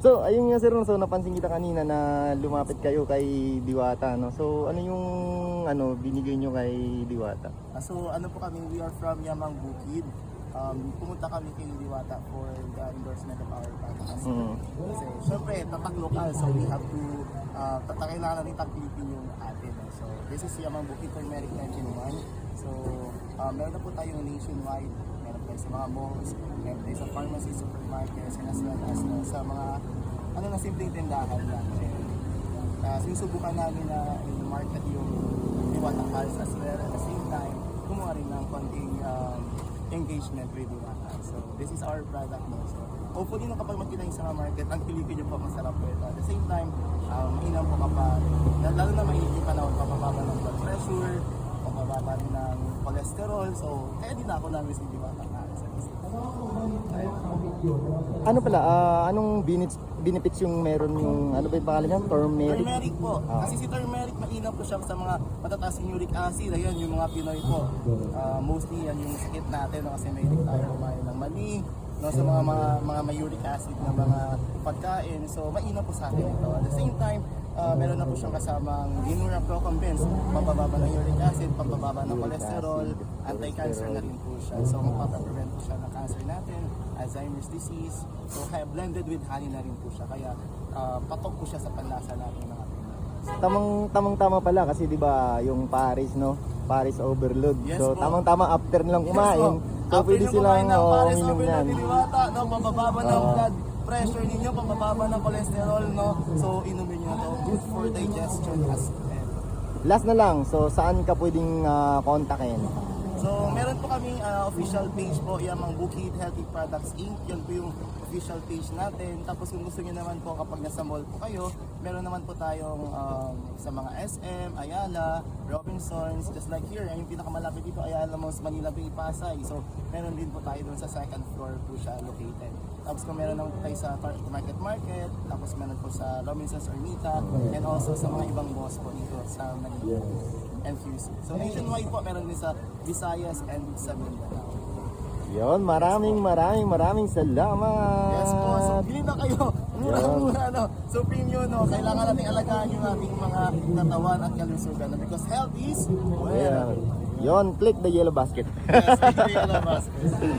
So, ayun nga sir, no, so napansin kita kanina na lumapit kayo kay Diwata, no? So, ano yung ano binigay nyo kay Diwata? Ah, so ano po kami, we are from Yamang Bukid. Um, pumunta kami kay Diwata for the endorsement of our products. Mm. Kasi syempre, tatak local, so we have to, uh, kailangan rin tag-Pilipin yung atin. eh. So this is Yamang Bukid Turmeric 19-1. So uh, meron na po tayong nationwide, tayo sa mga malls, tayo sa pharmacy, supermarkets, and as well as uh, sa mga ano na simpleng tindahan. And, uh, sinusubukan namin na i-market yung Diwata Pulse as well at the same time kumuha rin ng konting um, engagement with Diwata. So this is our product mo. So hopefully no kapag magkita yung sa mga market, ang Pilipin nyo po masarap po ito. At the same time, um, mainam po kapag, lalo na mainit yung panahon, pababa ng blood pressure, pababa rin ng cholesterol. So kaya din ako namin si Diwata Pulse. Ano pala, ah, anong benefits, benefits yung meron yung, ano ba yung pangalan niyan? Turmeric? Turmeric po. Ah. Kasi si turmeric, mainam po siya sa mga matataas yung uric acid. Ayan, yung mga Pinoy po. Ah, mostly yan yung sakit natin no? kasi may tayo kumain ng mali. No, sa mga, mga mga may uric acid na mga pagkain. So, mainam po sa atin ito. At the same time, ah, meron na po siyang kasamang Ginura Procombens, pampababa ng uric acid, pampababa ng cholesterol, anti-cancer na rin po siya. So, magpapaprevent po siya ng cancer natin, Alzheimer's disease. So, kaya blended with honey na rin po siya. Kaya, ah, patok po siya sa panlasa natin ating Tamang tamang tama pala kasi 'di ba yung Paris no? Paris overload. Yes so po. tamang tama after nilang kumain. So pwede nyo silang oh, uminom na Diliwata, no, pambababa ng Oo. blood pressure ninyo, pambababa ng cholesterol, no. So inumin niyo to, good for digestion as well. Last na lang, so saan ka pwedeng ah, kontakin? So, meron po kaming ah, official page po, Yamang Bukid Healthy Products Inc. Yun po yung official page natin. Tapos kung gusto niyo naman po kapag nasa mall po kayo, meron naman po tayong um, sa mga SM, Ayala, Robinsons, just like here, yung pinakamalapit dito, Ayala Malls, Manila Bay, Pasay. So, meron din po tayo doon sa second floor po siya located. Tapos kung meron naman po tayo sa Market Market, tapos meron po sa Robinsons Ermita, and also sa mga ibang malls po dito sa Manila and QC. So nationwide po, meron din sa Visayas and sa Mindanao. Yon, maraming maraming maraming salamat. Yes po, so bili na kayo. Mura-mura, no? So premium, no? Kailangan natin alagaan yung ating mga katawan at kalusugan. no? Because health is wealth. Yon, click the yellow basket. Yes, hindi yan ang basket.